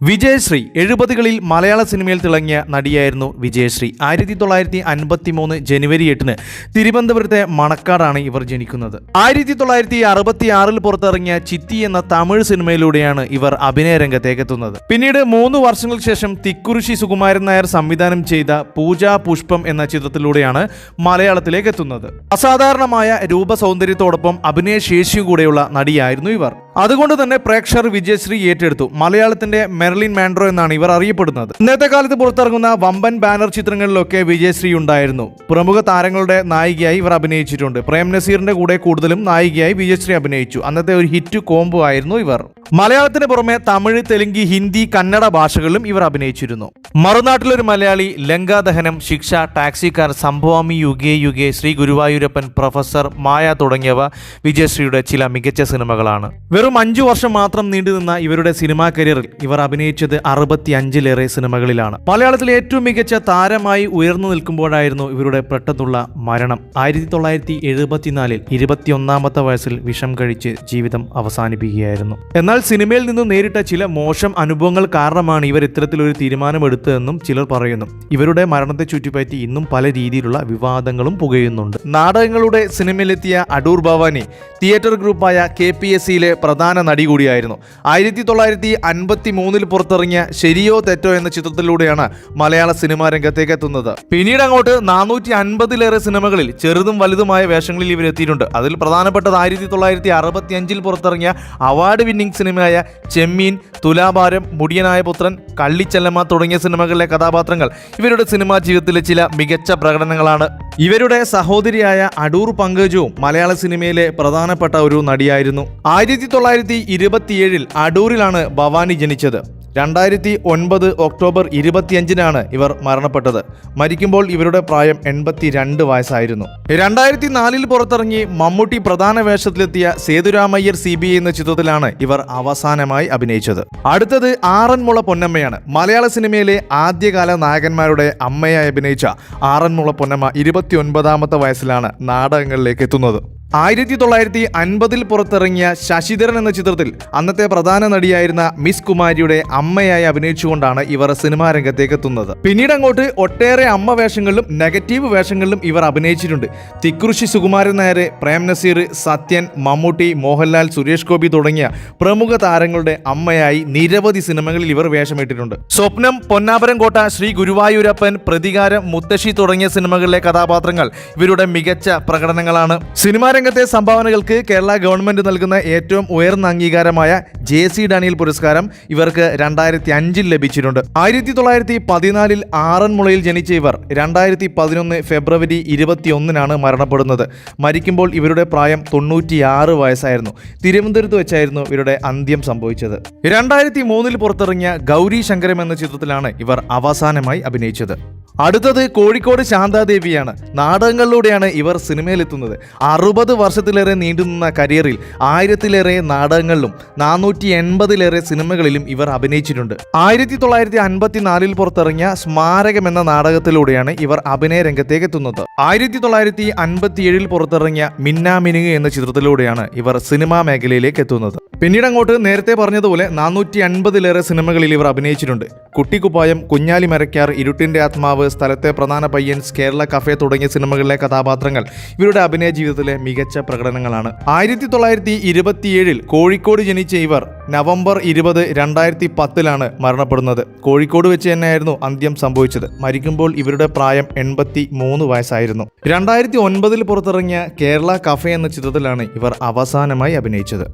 വിജയശ്രീ എഴുപതുകളിൽ മലയാള സിനിമയിൽ തിളങ്ങിയ നടിയായിരുന്നു വിജയശ്രീ. ആയിരത്തി തൊള്ളായിരത്തി അൻപത്തി മൂന്ന് ജനുവരി എട്ടിന് തിരുവനന്തപുരത്തെ മണക്കാടാണ് ഇവർ ജനിക്കുന്നത്. ആയിരത്തി തൊള്ളായിരത്തി അറുപത്തി ആറിൽ പുറത്തിറങ്ങിയ ചിത്തി എന്ന തമിഴ് സിനിമയിലൂടെയാണ് ഇവർ അഭിനയ രംഗത്തേക്ക് എത്തുന്നത്. പിന്നീട് മൂന്ന് വർഷങ്ങൾക്ക് ശേഷം തിക്കുറിശി സുകുമാരൻ നായർ സംവിധാനം ചെയ്ത പൂജാ പുഷ്പം എന്ന ചിത്രത്തിലൂടെയാണ് മലയാളത്തിലേക്ക് എത്തുന്നത്. അസാധാരണമായ രൂപസൗന്ദര്യത്തോടൊപ്പം അഭിനയ ശേഷിയും കൂടെയുള്ള നടിയായിരുന്നു ഇവർ. അതുകൊണ്ട് തന്നെ പ്രേക്ഷകർ വിജയശ്രീ ഏറ്റെടുത്തു. മലയാളത്തിന്റെ മെർലിൻ മാൻഡ്രോ എന്നാണ് ഇവർ അറിയപ്പെടുന്നത്. ഇന്നത്തെ കാലത്ത് പുറത്തിറങ്ങുന്ന വമ്പൻ ബാനർ ചിത്രങ്ങളിലൊക്കെ വിജയശ്രീ ഉണ്ടായിരുന്നു. പ്രമുഖ താരങ്ങളുടെ നായികയായി ഇവർ അഭിനയിച്ചിട്ടുണ്ട്. പ്രേം നസീറിന്റെ കൂടെ കൂടുതലും നായികയായി വിജയശ്രീ അഭിനയിച്ചു. അന്നത്തെ ഒരു ഹിറ്റ് കോംബോ ആയിരുന്നു ഇവർ. മലയാളത്തിന് പുറമെ തമിഴ് തെലുങ്ക് ഹിന്ദി കന്നഡ ഭാഷകളിലും ഇവർ അഭിനയിച്ചിരുന്നു. Marunattiloru Malayali Lankadahanam Shiksha taxi car Sambhavami Yuge Yuge Sree Guruvayoorappan professor Maya തുടങ്ങിയവ വിജയശ്രീയുടെ ചില മികച്ച സിനിമകളാണ്. വെറും അഞ്ചു വർഷം മാത്രം നീണ്ടുനിന്ന ഇവരുടെ സിനിമാ കരിയറിൽ ഇവർ അഭിനയിച്ചത് അറുപത്തി അഞ്ചിലേറെ സിനിമകളിലാണ്. മലയാളത്തിലെ ഏറ്റവും മികച്ച താരമായി ഉയർന്നു നിൽക്കുമ്പോഴായിരുന്നു ഇവരുടെ പെട്ടെന്നുള്ള മരണം. ആയിരത്തി തൊള്ളായിരത്തി എഴുപത്തിനാലിൽ ഇരുപത്തിയൊന്നാമത്തെ വയസ്സിൽ വിഷം കഴിച്ച് ജീവിതം അവസാനിപ്പിക്കുകയായിരുന്നു. എന്നാൽ സിനിമയിൽ നിന്ന് നേരിട്ട ചില മോശം അനുഭവങ്ങൾ കാരണമാണ് ഇവർ ഇത്തരത്തിലൊരു തീരുമാനമെടുത്തതെന്നും ചിലർ പറയുന്നു. ഇവരുടെ മരണത്തെ ചുറ്റിപ്പറ്റി ഇന്നും പല രീതിയിലുള്ള വിവാദങ്ങളും പുകയുന്നുണ്ട്. നാടകങ്ങളുടെ സിനിമയിലെത്തിയ അടൂർ ഭവാനി തിയേറ്റർ ഗ്രൂപ്പായ കെ പി എസ് സിയിലെ പ്രധാന നടി കൂടിയായിരുന്നു. ആയിരത്തി തൊള്ളായിരത്തി അൻപത്തി മൂന്നിൽ പുറത്തിറങ്ങിയ ശരിയോ തെറ്റോ എന്ന ചിത്രത്തിലൂടെയാണ് മലയാള സിനിമാ രംഗത്തേക്ക് എത്തുന്നത്. പിന്നീട് അങ്ങോട്ട് നാനൂറ്റി അൻപതിലേറെ സിനിമകളിൽ ചെറുതും വലുതുമായ വേഷങ്ങളിൽ ഇവരെത്തിയിട്ടുണ്ട്. അതിൽ പ്രധാനപ്പെട്ടത് ആയിരത്തി തൊള്ളായിരത്തി അറുപത്തി അഞ്ചിൽ പുറത്തിറങ്ങിയ അവാർഡ് വിന്നിംഗ് സിനിമയായ ചെമ്മീൻ തുലാഭാരം മുടിയനായ പുത്രൻ കള്ളിച്ചെല്ലമ്മ തുടങ്ങിയ സിനിമകളിലെ കഥാപാത്രങ്ങൾ. ഇവരുടെ സിനിമാ ജീവിതത്തിലെ ചില മികച്ച പ്രകടനങ്ങളാണ്. ഇവരുടെ സഹോദരിയായ അടൂർ പങ്കജവും മലയാള സിനിമയിലെ പ്രധാനപ്പെട്ട ഒരു നടിയായിരുന്നു. ആയിരത്തി തൊള്ളായിരത്തി ഇരുപത്തിയേഴിൽ അടൂരിലാണ് ഭവാനി ജനിച്ചത്. രണ്ടായിരത്തി ഒൻപത് ഒക്ടോബർ ഇരുപത്തിയഞ്ചിനാണ് ഇവർ മരണപ്പെട്ടത്. മരിക്കുമ്പോൾ ഇവരുടെ പ്രായം എൺപത്തി രണ്ട് വയസ്സായിരുന്നു. രണ്ടായിരത്തി നാലിൽ പുറത്തിറങ്ങി മമ്മൂട്ടി പ്രധാന വേഷത്തിലെത്തിയ സേതുരാമയ്യർ സി ബി എന്ന ചിത്രത്തിലാണ് ഇവർ അവസാനമായി അഭിനയിച്ചത്. അടുത്തത് ആറന്മുള പൊന്നമ്മയാണ്. മലയാള സിനിമയിലെ ആദ്യകാല നായകന്മാരുടെ അമ്മയായി അഭിനയിച്ച ആറന്മുള പൊന്നമ്മ ഇരുപത്തി ഒൻപതാമത്തെ വയസ്സിലാണ് നാടകങ്ങളിലേക്ക് എത്തുന്നത്. ആയിരത്തി തൊള്ളായിരത്തി അൻപതിൽ പുറത്തിറങ്ങിയ ശശിധരൻ എന്ന ചിത്രത്തിൽ അന്നത്തെ പ്രധാന നടിയായിരുന്ന മിസ് കുമാരിയുടെ അമ്മയായി അഭിനയിച്ചുകൊണ്ടാണ് ഇവർ സിനിമാ രംഗത്തേക്ക് എത്തുന്നത് പിന്നീട് അങ്ങോട്ട് ഒട്ടേറെ അമ്മ വേഷങ്ങളിലും നെഗറ്റീവ് വേഷങ്ങളിലും ഇവർ അഭിനയിച്ചിട്ടുണ്ട്. തിക്കുറിശി സുകുമാരൻ നായർ പ്രേം നസീർ സത്യൻ മമ്മൂട്ടി മോഹൻലാൽ സുരേഷ് ഗോപി തുടങ്ങിയ പ്രമുഖ താരങ്ങളുടെ അമ്മയായി നിരവധി സിനിമകളിൽ ഇവർ വേഷമിട്ടിട്ടുണ്ട്. സ്വപ്നം പൊന്നാപരം കോട്ട ശ്രീ ഗുരുവായൂരപ്പൻ പ്രതികാരം മുത്തശ്ശി തുടങ്ങിയ സിനിമകളിലെ കഥാപാത്രങ്ങൾ ഇവരുടെ മികച്ച പ്രകടനങ്ങളാണ്. സിനിമാ രംഗത്തെ സംഭാവനകൾക്ക് കേരള ഗവൺമെന്റ് നൽകുന്ന ഏറ്റവും ഉയർന്ന അംഗീകാരമായ ജെ സി ഡാനിയൽ പുരസ്കാരം ഇവർക്ക് രണ്ടായിരത്തി അഞ്ചിൽ ലഭിച്ചിട്ടുണ്ട്. ആയിരത്തി തൊള്ളായിരത്തി പതിനാലിൽ ആറന്മുളയിൽ ജനിച്ച ഇവർ രണ്ടായിരത്തി പതിനൊന്ന് ഫെബ്രുവരി ഇരുപത്തിയൊന്നിനാണ് മരണപ്പെടുന്നത്. മരിക്കുമ്പോൾ ഇവരുടെ പ്രായം തൊണ്ണൂറ്റിയാറ് വയസ്സായിരുന്നു. തിരുവനന്തപുരത്ത് വെച്ചായിരുന്നു ഇവരുടെ അന്ത്യം സംഭവിച്ചത്. രണ്ടായിരത്തി മൂന്നിൽ പുറത്തിറങ്ങിയ ഗൗരി ശങ്കരം എന്ന ചിത്രത്തിലാണ് ഇവർ അവസാനമായി അഭിനയിച്ചത്. അടുത്തത് കോഴിക്കോട് ശാന്താദേവിയാണ്. നാടകങ്ങളിലൂടെയാണ് ഇവർ സിനിമയിലെത്തുന്നത്. അറുപത് വർഷത്തിലേറെ നീണ്ടുനിന്ന കരിയറിൽ ആയിരത്തിലേറെ നാടകങ്ങളിലും നാനൂറ്റി എൺപതിലേറെ സിനിമകളിലും ഇവർ അഭിനയിച്ചിട്ടുണ്ട്. ആയിരത്തി തൊള്ളായിരത്തി അൻപത്തിനാലിൽ പുറത്തിറങ്ങിയ സ്മാരകം എന്ന നാടകത്തിലൂടെയാണ് ഇവർ അഭിനയ രംഗത്തേക്ക് എത്തുന്നത്. ആയിരത്തി തൊള്ളായിരത്തി അൻപത്തിയേഴിൽ പുറത്തിറങ്ങിയ മിന്നാമിനുങ്ങ് എന്ന ചിത്രത്തിലൂടെയാണ് ഇവർ സിനിമാ മേഖലയിലേക്ക് എത്തുന്നത്. പിന്നീട് അങ്ങോട്ട് നേരത്തെ പറഞ്ഞതുപോലെ നാനൂറ്റി അൻപതിലേറെ സിനിമകളിൽ ഇവർ അഭിനയിച്ചിട്ടുണ്ട്. കുട്ടിക്കുപ്പായം കുഞ്ഞാലി മരക്കാർ ഇരുട്ടിന്റെ ആത്മാവ് സ്ഥലത്തെ പ്രധാന പയ്യൻസ് കേരള കഫേ തുടങ്ങിയ സിനിമകളിലെ കഥാപാത്രങ്ങൾ ഇവരുടെ അഭിനയ ജീവിതത്തിലെ മികച്ച പ്രകടനങ്ങളാണ്. ആയിരത്തി തൊള്ളായിരത്തി ഇരുപത്തിയേഴിൽ കോഴിക്കോട് ജനിച്ച ഇവർ നവംബർ ഇരുപത് രണ്ടായിരത്തി പത്തിലാണ് മരണപ്പെടുന്നത്. കോഴിക്കോട് വെച്ച് തന്നെയായിരുന്നു അന്ത്യം സംഭവിച്ചത്. മരിക്കുമ്പോൾ ഇവരുടെ പ്രായം എൺപത്തി മൂന്ന് വയസ്സായിരുന്നു. രണ്ടായിരത്തി ഒൻപതിൽ പുറത്തിറങ്ങിയ കേരള കഫേ എന്ന ചിത്രത്തിലാണ് ഇവർ അവസാനമായി അഭിനയിച്ചത്.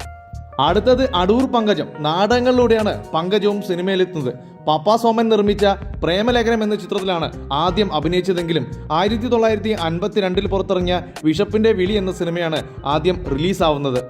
അടുത്തത് അടൂർ പങ്കജം. നാടകങ്ങളിലൂടെയാണ് പങ്കജവും സിനിമയിലെത്തുന്നത്. പപ്പ സോമൻ നിർമ്മിച്ച പ്രേമലേഖനം എന്ന ചിത്രത്തിലാണ് ആദ്യം അഭിനയിച്ചതെങ്കിലും ആയിരത്തി തൊള്ളായിരത്തി അൻപത്തിരണ്ടിൽ പുറത്തിറങ്ങിയ വിഷപ്പിന്റെ വിളി എന്ന സിനിമയാണ് ആദ്യം റിലീസാവുന്നത്.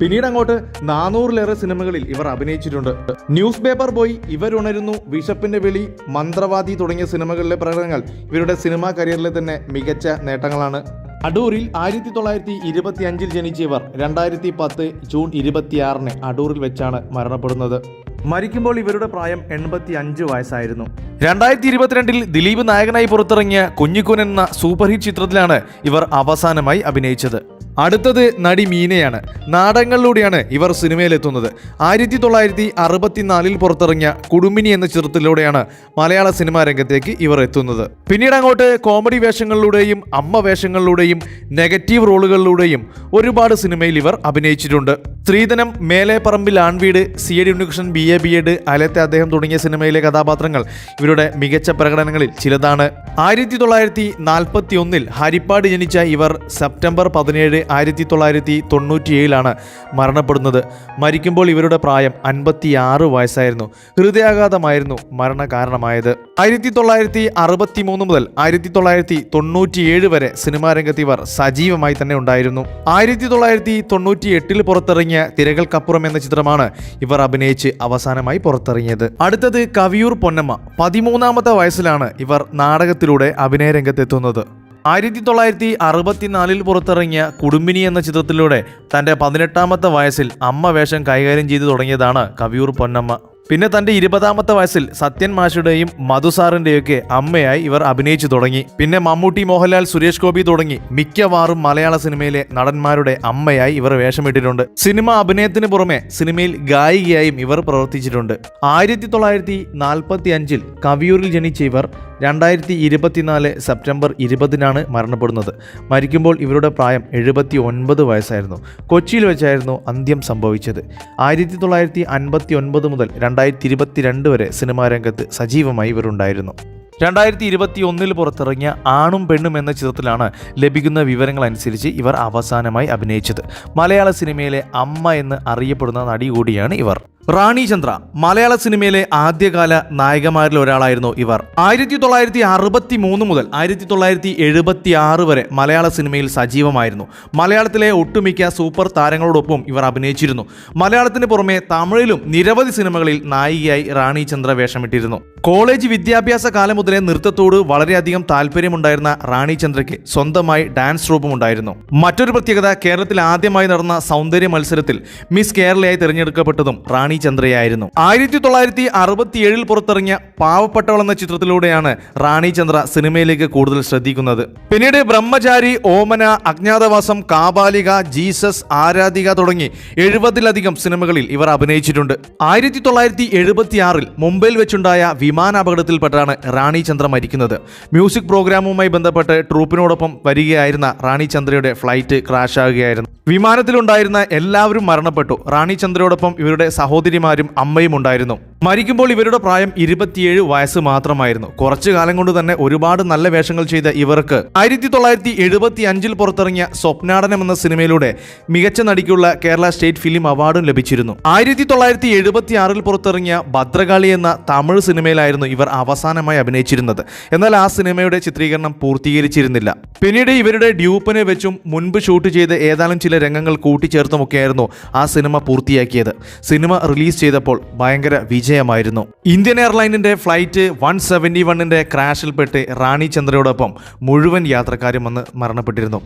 പിന്നീട് അങ്ങോട്ട് നാനൂറിലേറെ സിനിമകളിൽ ഇവർ അഭിനയിച്ചിട്ടുണ്ട്. ന്യൂസ് പേപ്പർ ബോയ് ഇവരുണരുന്നു വിഷപ്പിന്റെ വിളി മന്ത്രവാദി തുടങ്ങിയ സിനിമകളിലെ പ്രകടനങ്ങൾ. ഇവരുടെ സിനിമാ കരിയറിലെ തന്നെ മികച്ച നേട്ടങ്ങളാണ്. അടൂരിൽ ആയിരത്തി തൊള്ളായിരത്തി ഇരുപത്തി അഞ്ചിൽ ജനിച്ച ഇവർ രണ്ടായിരത്തി പത്ത് ജൂൺ ഇരുപത്തിയാറിന് അടൂരിൽ വെച്ചാണ് മരണപ്പെടുന്നത്. മരിക്കുമ്പോൾ ഇവരുടെ പ്രായം എൺപത്തി അഞ്ച് വയസ്സായിരുന്നു. രണ്ടായിരത്തി ഇരുപത്തിരണ്ടിൽ ദിലീപ് നായകനായി പുറത്തിറങ്ങിയ കുഞ്ഞിക്കുൻ എന്ന സൂപ്പർ ഹിറ്റ് ചിത്രത്തിലാണ് ഇവർ അവസാനമായി അഭിനയിച്ചത്. അടുത്തത് നടി മീനയാണ്. നാടകങ്ങളിലൂടെയാണ് ഇവർ സിനിമയിലെത്തുന്നത്. ആയിരത്തി തൊള്ളായിരത്തി അറുപത്തിനാലിൽ പുറത്തിറങ്ങിയ കുടുംബിനി എന്ന ചിത്രത്തിലൂടെയാണ് മലയാള സിനിമാ രംഗത്തേക്ക് ഇവർ എത്തുന്നത്. പിന്നീട് അങ്ങോട്ട് കോമഡി വേഷങ്ങളിലൂടെയും അമ്മ വേഷങ്ങളിലൂടെയും നെഗറ്റീവ് റോളുകളിലൂടെയും ഒരുപാട് സിനിമയിൽ ഇവർ അഭിനയിച്ചിട്ടുണ്ട്. Sthreedhanam Meleparambil Aanveedu C A D Unnikrishnan B A B Ed അലത്തെ അദ്ദേഹം തുടങ്ങിയ സിനിമയിലെ കഥാപാത്രങ്ങൾ ഇവരുടെ മികച്ച പ്രകടനങ്ങളിൽ ചിലതാണ്. ആയിരത്തി തൊള്ളായിരത്തി നാൽപ്പത്തി ഒന്നിൽ ഹരിപ്പാട് ജനിച്ച ഇവർ സെപ്റ്റംബർ പതിനേഴ് ആയിരത്തി തൊള്ളായിരത്തി തൊണ്ണൂറ്റിയേഴിലാണ് മരണപ്പെടുന്നത്. മരിക്കുമ്പോൾ ഇവരുടെ പ്രായം അൻപത്തിയാറ് വയസ്സായിരുന്നു. ഹൃദയാഘാതമായിരുന്നു മരണകാരണമായത്. ആയിരത്തി തൊള്ളായിരത്തി അറുപത്തി മൂന്ന് മുതൽ ആയിരത്തി തൊള്ളായിരത്തി തൊണ്ണൂറ്റിയേഴ് വരെ സിനിമാ രംഗത്ത് ഇവർ സജീവമായി തന്നെ ഉണ്ടായിരുന്നു. ആയിരത്തി തൊള്ളായിരത്തി തൊണ്ണൂറ്റി എട്ടിൽ പുറത്തിറങ്ങിയ തിരകൾക്കപ്പുറം എന്ന ചിത്രമാണ് ഇവർ അഭിനയിച്ച് അവസാനമായി പുറത്തിറങ്ങിയത്. അടുത്തത് കവിയൂർ പൊന്നമ്മ. പതിമൂന്നാമത്തെ വയസ്സിലാണ് ഇവർ നാടകത്തിലൂടെ അഭിനയ രംഗത്തെത്തുന്നത് ആയിരത്തി തൊള്ളായിരത്തി അറുപത്തിനാലിൽ പുറത്തിറങ്ങിയ കുടുംബിനി എന്ന ചിത്രത്തിലൂടെ തന്റെ പതിനെട്ടാമത്തെ വയസ്സിൽ അമ്മ വേഷം കൈകാര്യം ചെയ്തു തുടങ്ങിയതാണ് കവിയൂർ പൊന്നമ്മ. പിന്നെ തന്റെ ഇരുപതാമത്തെ വയസ്സിൽ സത്യൻ മാഷുടെയും മധുസാറിന്റെയൊക്കെ അമ്മയായി ഇവർ അഭിനയിച്ചു തുടങ്ങി. പിന്നെ മമ്മൂട്ടി മോഹൻലാൽ സുരേഷ് ഗോപി തുടങ്ങി മിക്കവാറും മലയാള സിനിമയിലെ നടന്മാരുടെ അമ്മയായി ഇവർ വേഷമിട്ടിട്ടുണ്ട്. സിനിമ അഭിനയത്തിന് പുറമെ സിനിമയിൽ ഗായികയായും ഇവർ പ്രവർത്തിച്ചിട്ടുണ്ട്. ആയിരത്തി തൊള്ളായിരത്തി നാൽപ്പത്തി അഞ്ചിൽ കവിയൂരിൽ ജനിച്ച ഇവർ രണ്ടായിരത്തി ഇരുപത്തിനാല് സെപ്റ്റംബർ ഇരുപതിനാണ് മരണപ്പെടുന്നത്. മരിക്കുമ്പോൾ ഇവരുടെ പ്രായം എഴുപത്തി ഒൻപത് വയസ്സായിരുന്നു. കൊച്ചിയിൽ വെച്ചായിരുന്നു അന്ത്യം സംഭവിച്ചത്. ആയിരത്തി തൊള്ളായിരത്തി അൻപത്തി ഒൻപത് മുതൽ രണ്ടായിരത്തി ഇരുപത്തിരണ്ട് വരെ സിനിമാ രംഗത്ത് സജീവമായി ഇവരുണ്ടായിരുന്നു. രണ്ടായിരത്തി ഇരുപത്തി ഒന്നിൽ പുറത്തിറങ്ങിയ ആണും പെണ്ണും എന്ന ചിത്രത്തിലാണ് ലഭിക്കുന്ന വിവരങ്ങൾ അനുസരിച്ച് ഇവർ അവസാനമായി അഭിനയിച്ചത്. മലയാള സിനിമയിലെ അമ്മ എന്ന് അറിയപ്പെടുന്ന നടി കൂടിയാണ് ഇവർ. റാണി ചന്ദ്ര മലയാള സിനിമയിലെ ആദ്യകാല നായികമാരിൽ ഒരാളായിരുന്നു ഇവർ. ആയിരത്തി തൊള്ളായിരത്തി അറുപത്തി മൂന്ന് മുതൽ ആയിരത്തി തൊള്ളായിരത്തി എഴുപത്തി ആറ് വരെ മലയാള സിനിമയിൽ സജീവമായിരുന്നു. മലയാളത്തിലെ ഒട്ടുമിക്ക സൂപ്പർ താരങ്ങളോടൊപ്പം ഇവർ അഭിനയിച്ചിരുന്നു. മലയാളത്തിന് പുറമെ തമിഴിലും നിരവധി സിനിമകളിൽ നായികയായി റാണി ചന്ദ്ര വേഷമിട്ടിരുന്നു. കോളേജ് വിദ്യാഭ്യാസ കാലം മുതലേ നൃത്തത്തോട് വളരെയധികം താല്പര്യമുണ്ടായിരുന്ന റാണി ചന്ദ്രയ്ക്ക് സ്വന്തമായി ഡാൻസ് റൂപ്പും ഉണ്ടായിരുന്നു. മറ്റൊരു പ്രത്യേകത കേരളത്തിൽ ആദ്യമായി നടന്ന സൗന്ദര്യ മത്സരത്തിൽ മിസ് കേരളയായി തിരഞ്ഞെടുക്കപ്പെട്ടതും റാണി ചന്ദ്രയായിരുന്നു. ആയിരത്തി തൊള്ളായിരത്തി അറുപത്തി ഏഴിൽ പുറത്തിറങ്ങിയ പാവപ്പെട്ടവൾ എന്ന ചിത്രത്തിലൂടെയാണ് റാണി ചന്ദ്ര സിനിമയിലേക്ക് കൂടുതൽ ശ്രദ്ധിക്കുന്നത്. പിന്നീട് ബ്രഹ്മചാരി ഓമന അജ്ഞാതവാസം കാബാലിക ജീസസ് ആരാധിക തുടങ്ങി എഴുപതിലധികം സിനിമകളിൽ ഇവർ അഭിനയിച്ചിട്ടുണ്ട്. ആയിരത്തി തൊള്ളായിരത്തി എഴുപത്തിയാറിൽ മുംബൈയിൽ വെച്ചുണ്ടായ വിമാനാപകടത്തിൽപ്പെട്ടാണ് റാണി ചന്ദ്ര മരിക്കുന്നത്. മ്യൂസിക് പ്രോഗ്രാമുമായി ബന്ധപ്പെട്ട് ട്രൂപ്പിനോടൊപ്പം വരികയായിരുന്ന റാണി ചന്ദ്രയുടെ ഫ്ലൈറ്റ് ക്രാഷ് ആകുകയായിരുന്നു വിമാനത്തിലുണ്ടായിരുന്ന എല്ലാവരും മരണപ്പെട്ടു. റാണി ചന്ദ്രയോടൊപ്പം ഇവരുടെ സഹോദരിമാരും അമ്മയും ഉണ്ടായിരുന്നു മരിക്കുമ്പോൾ ഇവരുടെ പ്രായം ഇരുപത്തിയേഴ് വയസ്സ് മാത്രമായിരുന്നു. കുറച്ചു കാലം കൊണ്ട് തന്നെ ഒരുപാട് നല്ല വേഷങ്ങൾ ചെയ്ത ഇവർക്ക് ആയിരത്തി തൊള്ളായിരത്തി എഴുപത്തി അഞ്ചിൽ പുറത്തിറങ്ങിയ സ്വപ്നാടനം എന്ന സിനിമയിലൂടെ മികച്ച നടിക്കുള്ള കേരള സ്റ്റേറ്റ് ഫിലിം അവാർഡും ലഭിച്ചിരുന്നു. ആയിരത്തി തൊള്ളായിരത്തി എഴുപത്തി ആറിൽ പുറത്തിറങ്ങിയ ഭദ്രകാളി എന്ന തമിഴ് സിനിമയിലായിരുന്നു ഇവർ അവസാനമായി അഭിനയിച്ചിരുന്നത്. എന്നാൽ ആ സിനിമയുടെ ചിത്രീകരണം പൂർത്തീകരിച്ചിരുന്നില്ല. പിന്നീട് ഇവരുടെ ഡ്യൂപ്പിനെ വെച്ചും മുൻപ് ഷൂട്ട് ചെയ്ത് ഏതാനും ചില രംഗങ്ങൾ കൂട്ടിച്ചേർത്തുമൊക്കെയായിരുന്നു ആ സിനിമ പൂർത്തിയാക്കിയത്. സിനിമ റിലീസ് ചെയ്തപ്പോൾ ഭയങ്കര വിജയമായിരുന്നു. ഇന്ത്യൻ എയർലൈനിന്റെ ഫ്ലൈറ്റ് വൺ സെവന്റി വണ്ണിന്റെ ക്രാഷിൽപ്പെട്ട് റാണി ചന്ദ്രയോടൊപ്പം മുഴുവൻ യാത്രക്കാരും വന്ന് മരണപ്പെട്ടിരുന്നു.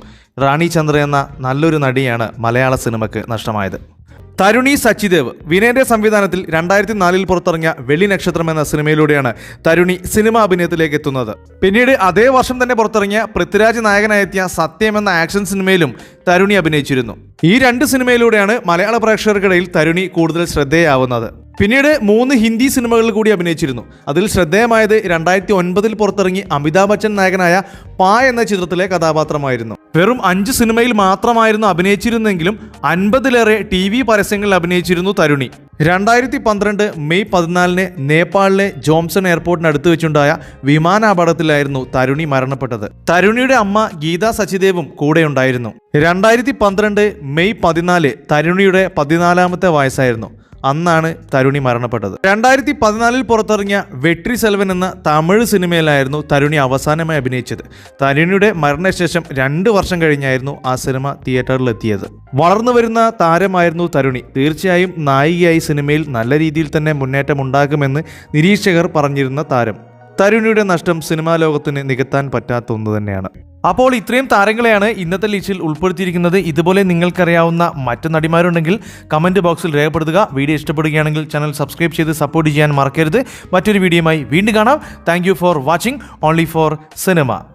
റാണി ചന്ദ്ര എന്ന നല്ലൊരു നടിയാണ് മലയാള സിനിമയ്ക്ക് നഷ്ടമായത്. തരുണി സച്ചിദേവ് വിനയന്റെ സംവിധാനത്തിൽ രണ്ടായിരത്തി നാലിൽ പുറത്തിറങ്ങിയ വെള്ളി നക്ഷത്രം എന്ന സിനിമയിലൂടെയാണ് തരുണി സിനിമാ അഭിനയത്തിലേക്ക് എത്തുന്നത്. പിന്നീട് അതേ വർഷം തന്നെ പുറത്തിറങ്ങിയ പൃഥ്വിരാജ് നായകനായെത്തിയ സത്യം എന്ന ആക്ഷൻ സിനിമയിലും തരുണി അഭിനയിച്ചിരുന്നു. ഈ രണ്ട് സിനിമയിലൂടെയാണ് മലയാള പ്രേക്ഷകർക്കിടയിൽ തരുണി കൂടുതൽ ശ്രദ്ധേയാവുന്നത്. പിന്നീട് മൂന്ന് ഹിന്ദി സിനിമകളിൽ കൂടി അഭിനയിച്ചിരുന്നു. അതിൽ ശ്രദ്ധേയമായത് രണ്ടായിരത്തി ഒൻപതിൽ പുറത്തിറങ്ങി അമിതാഭ് ബച്ചൻ നായകനായ പാ എന്ന ചിത്രത്തിലെ കഥാപാത്രമായിരുന്നു. വെറും അഞ്ച് സിനിമയിൽ മാത്രമായിരുന്നു അഭിനയിച്ചിരുന്നെങ്കിലും അൻപതിലേറെ ടി വി പരസ്യങ്ങളിൽ അഭിനയിച്ചിരുന്നു തരുണി. രണ്ടായിരത്തി പന്ത്രണ്ട് മെയ് പതിനാലിന് നേപ്പാളിലെ ജോംസൺ എയർപോർട്ടിനടുത്ത് വെച്ചുണ്ടായ വിമാനാപകടത്തിലായിരുന്നു തരുണി മരണപ്പെട്ടത്. തരുണിയുടെ അമ്മ ഗീത സച്ചിദേവും കൂടെയുണ്ടായിരുന്നു. രണ്ടായിരത്തി പന്ത്രണ്ട് മെയ് പതിനാല് തരുണിയുടെ പതിനാലാമത്തെ വയസ്സായിരുന്നു. അന്നാണ് തരുണി മരണപ്പെട്ടത്. രണ്ടായിരത്തി പതിനാലിൽ പുറത്തിറങ്ങിയ വെട്രി സെൽവൻ എന്ന തമിഴ് സിനിമയിലായിരുന്നു തരുണി അവസാനമായി അഭിനയിച്ചത്. തരുണിയുടെ മരണശേഷം രണ്ട് വർഷം കഴിഞ്ഞായിരുന്നു ആ സിനിമ തിയേറ്ററിലെത്തിയത്. വളർന്നു വരുന്ന താരമായിരുന്നു തരുണി. തീർച്ചയായും നായികയായി സിനിമയിൽ നല്ല രീതിയിൽ തന്നെ മുന്നേറ്റം ഉണ്ടാകുമെന്ന് നിരീക്ഷകർ പറഞ്ഞിരുന്ന താരം. തരുണിയുടെ നഷ്ടം സിനിമാ ലോകത്തിന് നികത്താൻ പറ്റാത്ത ഒന്ന് തന്നെയാണ്. അപ്പോൾ ഇത്രയും താരങ്ങളെയാണ് ഇന്നത്തെ ലിസ്റ്റിൽ ഉൾപ്പെടുത്തിയിരിക്കുന്നത്. ഇതുപോലെ നിങ്ങൾക്കറിയാവുന്ന മറ്റു നടിമാരുണ്ടെങ്കിൽ കമന്റ് ബോക്സിൽ രേഖപ്പെടുത്തുക. വീഡിയോ ഇഷ്ടപ്പെടുകയാണെങ്കിൽ ചാനൽ സബ്സ്ക്രൈബ് ചെയ്ത് സപ്പോർട്ട് ചെയ്യാൻ മറക്കരുത്. മറ്റൊരു വീഡിയോയുമായി വീണ്ടും കാണാം. Thank for watching. Only for cinema.